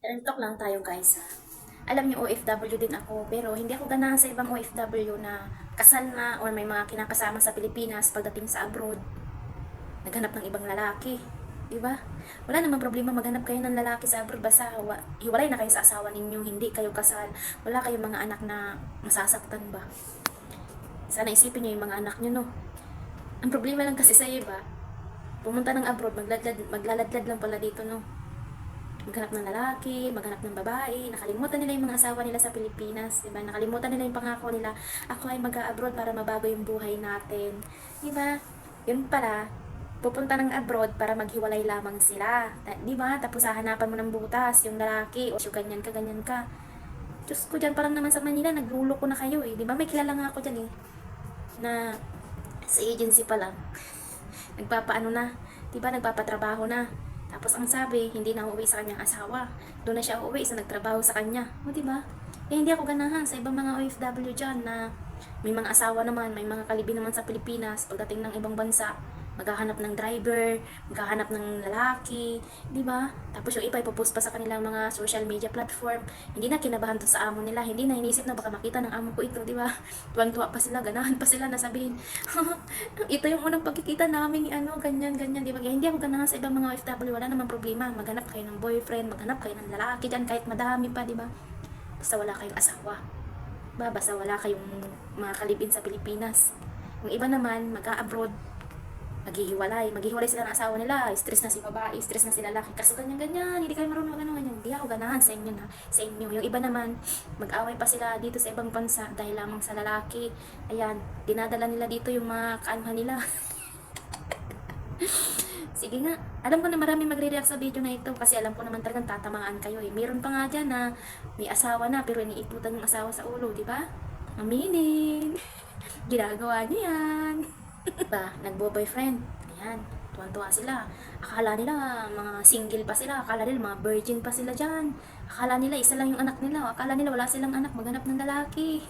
Talk lang tayo guys ha. Alam niyo OFW din ako pero hindi ako ganahan sa ibang OFW na kasal na or may mga kinakasama sa Pilipinas pagdating sa abroad. Naghanap ng ibang lalaki. Diba? Wala namang problema maghanap kayo ng lalaki sa abroad basta wa- hiwalay na kayo sa asawa ninyo, hindi kayo kasal. Wala kayong mga anak na masasaktan ba? Sana isipin niyo yung mga anak niyo no. Ang problema lang kasi sa iba, pumunta ng abroad, magladlad, maglaladlad lang pala dito no maghanap ng lalaki, maghanap ng babae, nakalimutan nila yung mga asawa nila sa Pilipinas, di ba? Nakalimutan nila yung pangako nila, ako ay mag-abroad para mabago yung buhay natin, di ba? Yun pala, pupunta ng abroad para maghiwalay lamang sila, di ba? Tapos hahanapan mo ng butas, yung lalaki, o yung ganyan ka, ganyan ka. Diyos ko, dyan pa lang naman sa Manila, naglulo ko na kayo eh, di ba? May kilala nga ako dyan eh, na sa agency pa lang, nagpapaano na, di ba? Nagpapatrabaho na. Tapos ang sabi, hindi na uuwi sa kanyang asawa. Doon na siya uuwi sa nagtrabaho sa kanya. O, di ba? Eh, hindi ako ganahan sa ibang mga OFW dyan na may mga asawa naman, may mga kalibi naman sa Pilipinas, pagdating ng ibang bansa, maghahanap ng driver, maghahanap ng lalaki, di ba? Tapos yung iba ipopost pa sa kanilang mga social media platform. Hindi na kinabahan to sa amo nila, hindi na inisip na baka makita ng amo ko ito, di ba? Tuwang-tuwa pa sila, ganahan pa sila na sabihin, ito yung unang pagkikita namin, ano, ganyan, ganyan, di ba? Hindi ako ganahan sa ibang mga OFW, wala namang problema. Maghanap kayo ng boyfriend, maghanap kayo ng lalaki dyan, kahit madami pa, di ba? Basta wala kayong asawa. Ba, basta wala kayong mga kalibin sa Pilipinas. Yung iba naman, mag-a-abroad, maghihiwalay. Maghihiwalay sila ng asawa nila. Stress na si babae, stress na si lalaki. Kaso ganyan-ganyan, hindi kayo marunong ano ganyan. Hindi ako ganahan sa inyo na. Sa inyo. Yung iba naman, mag-away pa sila dito sa ibang bansa dahil lamang sa lalaki. Ayan, dinadala nila dito yung mga kaanuhan nila. Sige nga, alam ko na marami magre-react sa video na ito kasi alam ko naman talagang tatamaan kayo eh. Meron pa nga dyan na may asawa na pero iniiputan yung asawa sa ulo, di ba? Aminin. Ginagawa niya yan. ba, nagbo-boyfriend. Ayan, tuwan-tuwa sila. Akala nila mga single pa sila. Akala nila mga virgin pa sila dyan. Akala nila isa lang yung anak nila. Akala nila wala silang anak, maghanap ng lalaki.